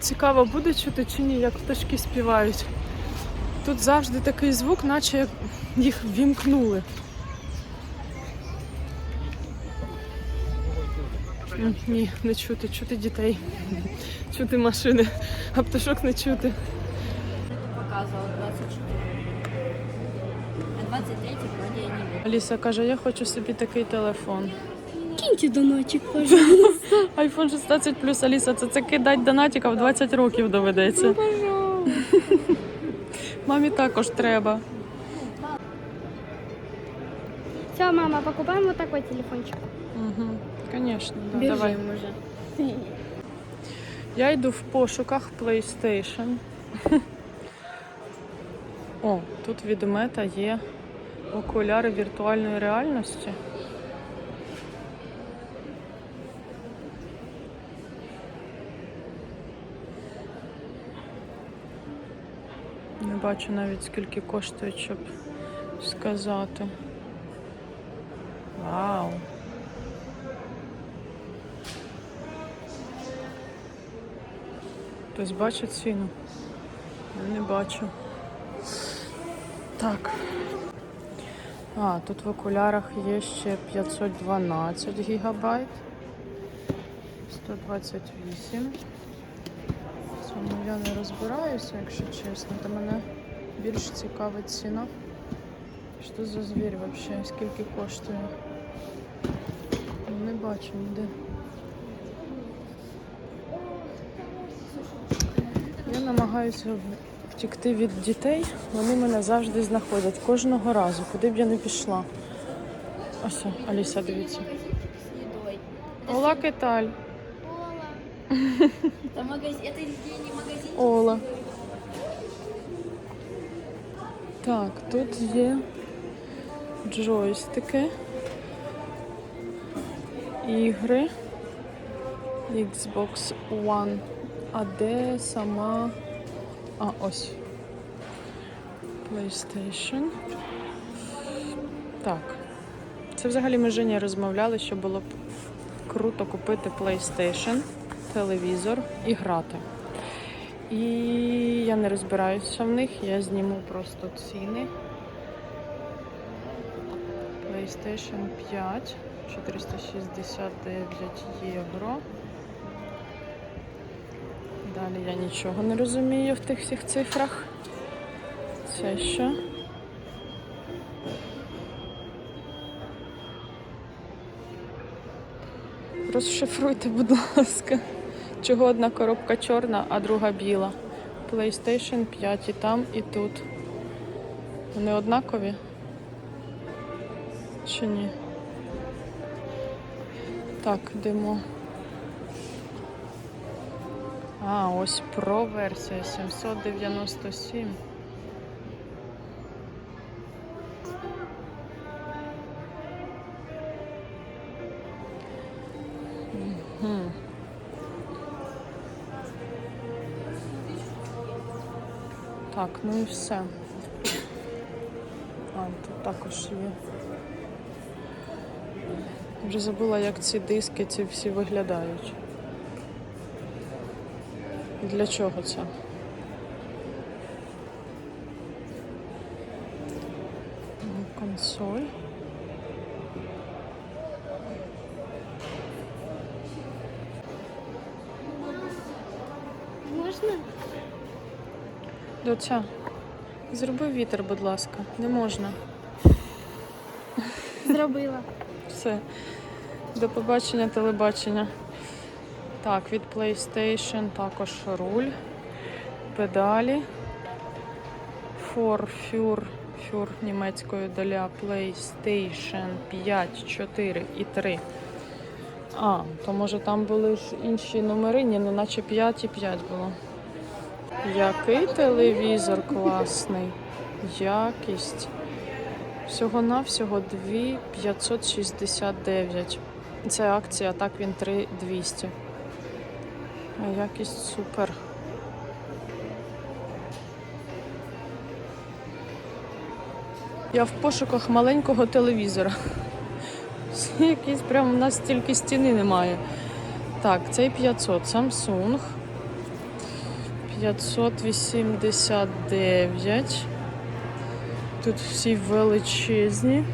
Цікаво, буде чути чи ні, як пташки співають. Тут завжди такий звук, наче їх вімкнули. Ні, не чути, чути дітей, чути машини, а пташок не чути. показывал 24. А 23 вроде я не. Аліса каже, я хочу собі такий телефон. Киньте донатик, пожалуйста. iPhone 16 плюс Аліса, це, це кидать донатіка в 20 років доведеться. Пожалуйста. Мамі також треба. Все, мама, покупаем вот такой телефончик. Угу, Звісно, да, давай. уже. Я йду в пошуках PlayStation. О, тут від мета є окуляри віртуальної реальності. Бачу навіть скільки коштують, щоб сказати. Вау! Хтось бачить ціну? Не бачу. Так. А, тут в окулярах є ще 512 гігабайт. 128. В я не розбираюся, якщо чесно. Та мене більш цікавить ціна. Що за звір взагалі? Скільки коштує? Не бачу ніде. Я намагаюся втікти від дітей. Вони мене завжди знаходять кожного разу, куди б я не пішла. Ось, Аліса, дивіться. Ола Кеталь. Это магазин, это не магазин. Ола. Так, тут є джойстики, ігри, Xbox One. А де сама. А, ось. PlayStation. Так. Це взагалі ми з Жені розмовляли, що було б круто купити PlayStation, телевізор і грати. І я не розбираюся в них, я зніму просто ціни. PlayStation 5, 469 євро. Далі я нічого не розумію в тих всіх цифрах. Це що? Розшифруйте, будь ласка. Чого одна коробка чорна, а друга біла? PlayStation 5 і там, і тут. Вони однакові? Чи ні? Так, йдемо. А, ось Pro версія 797. Так, ну і все. А, тут також є. Вже забула, як ці диски ці всі виглядають. Для чого це? Ну, Консоль. Доця, зроби вітер, будь ласка. Не можна. Зробила. Все. До побачення, телебачення. Так, від PlayStation також руль, педалі. For Fur, Fur німецькою для PlayStation 5, 4 і 3. А, то може там були ж інші номери, ні, ну наче 5 і 5 було. Який телевізор класний. Якість. Всього-навсього 2569. Це акція, так він 3200. А якість супер. Я в пошуках маленького телевізора. Якийсь прям у нас стільки стіни немає. Так, цей 500 Samsung. 589. Тут всі величезні.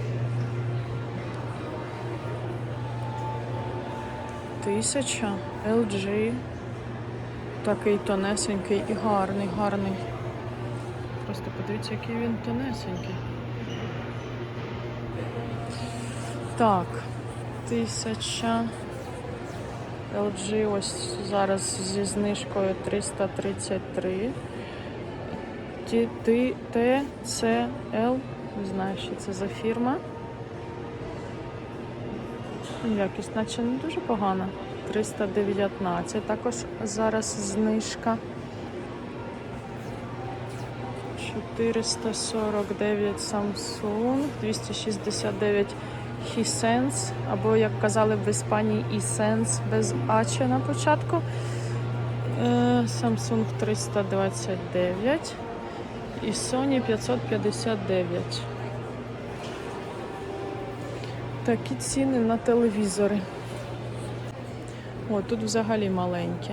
Тисяча LG. Такий тонесенький і гарний, гарний. Просто подивіться, який він тонесенький. Так, тисяча. LG ось зараз зі знижкою 333. Ті- TCL, не знаю, що це за фірма. Якість, наче не дуже погана. 319. Також зараз знижка. 449 Samsung, 269 Hisense, або, як казали в Іспанії, iSense без H на початку. Е, Samsung 329 і Sony 559. Такі ціни на телевізори. О, тут взагалі маленькі.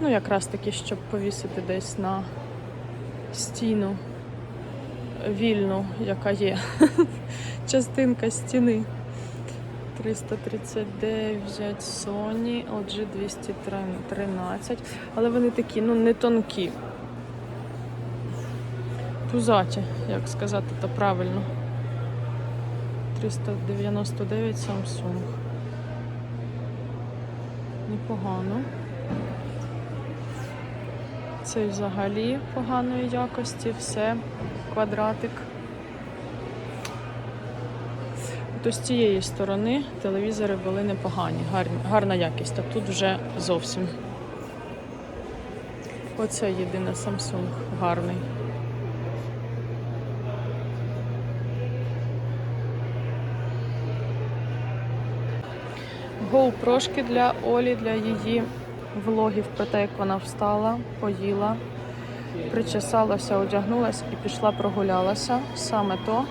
Ну, якраз таки, щоб повісити десь на стіну вільну, яка є. Частинка стіни. 339 Sony, LG 213. Але вони такі, ну, не тонкі. Пузаті, як сказати то правильно. 399 Samsung. Непогано. Цей взагалі поганої якості, все, квадратик. То з цієї сторони телевізори були непогані, гарні, гарна якість, а тут вже зовсім. Оце єдине Samsung гарний. GoPro-шки для Олі, для її влогів про те, як вона встала, поїла, причесалася, одягнулася і пішла прогулялася. Саме то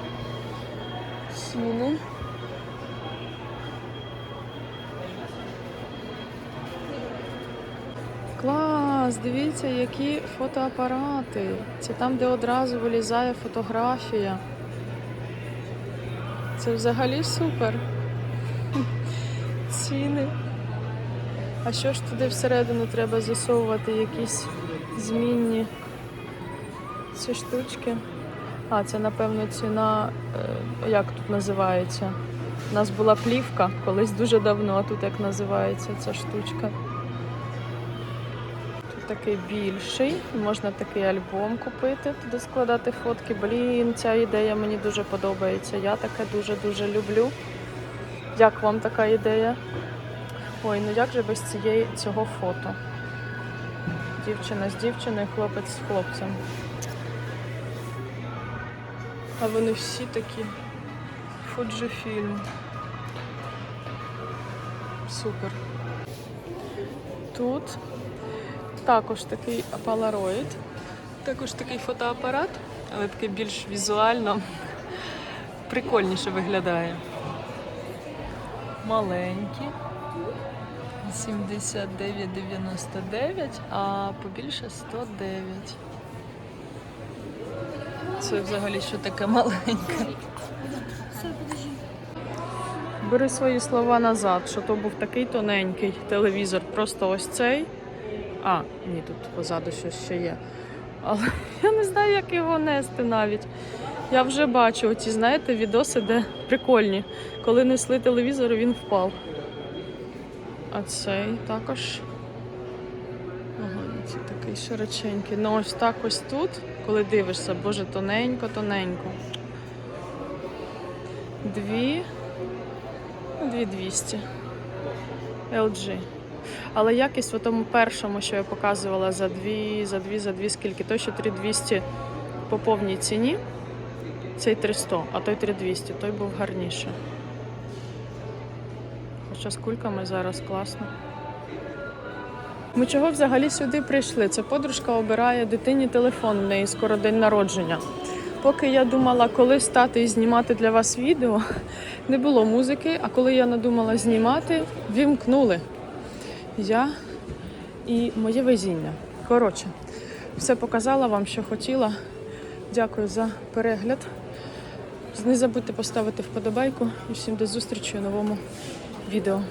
ціни. Клас! Дивіться, які фотоапарати. Це там, де одразу вилізає фотографія. Це взагалі супер. Ціни. А що ж туди всередину треба засовувати якісь змінні ці штучки? А, це напевно ціна, е, як тут називається? У нас була плівка колись дуже давно, а тут як називається ця штучка. Такий більший, можна такий альбом купити, туди складати фотки. Блін, ця ідея мені дуже подобається. Я таке дуже-дуже люблю. Як вам така ідея? Ой, ну як же без цієї цього фото? Дівчина з дівчиною, хлопець з хлопцем. А вони всі такі. Fujifilm. Супер. Тут також такий Polaroid, також такий фотоапарат, але такий більш візуально прикольніше виглядає. Маленький. 79,99, а побільше 109. Це взагалі що таке маленьке. Бери свої слова назад, що то був такий тоненький телевізор, просто ось цей. А, ні, тут позаду щось ще є. Але я не знаю, як його нести навіть. Я вже бачу оці, знаєте, відоси, де прикольні. Коли несли телевізор, він впав. А цей також. Ага, це такий широченький. Ну ось так ось тут, коли дивишся, боже, тоненько, тоненько. Дві. Ну, дві 200. LG. Але якість в тому першому, що я показувала за дві, за дві, за дві, скільки? Той, що 3200 по повній ціні. Цей 300, а той 3200, той був гарніше. Хоча з кульками зараз класно. Ми чого взагалі сюди прийшли? Це подружка обирає дитині телефон, в неї скоро день народження. Поки я думала, коли стати і знімати для вас відео, не було музики, а коли я надумала знімати, вімкнули. Я і моє везіння. Коротше, все показала вам, що хотіла. Дякую за перегляд. Не забудьте поставити вподобайку і всім до зустрічі у новому відео.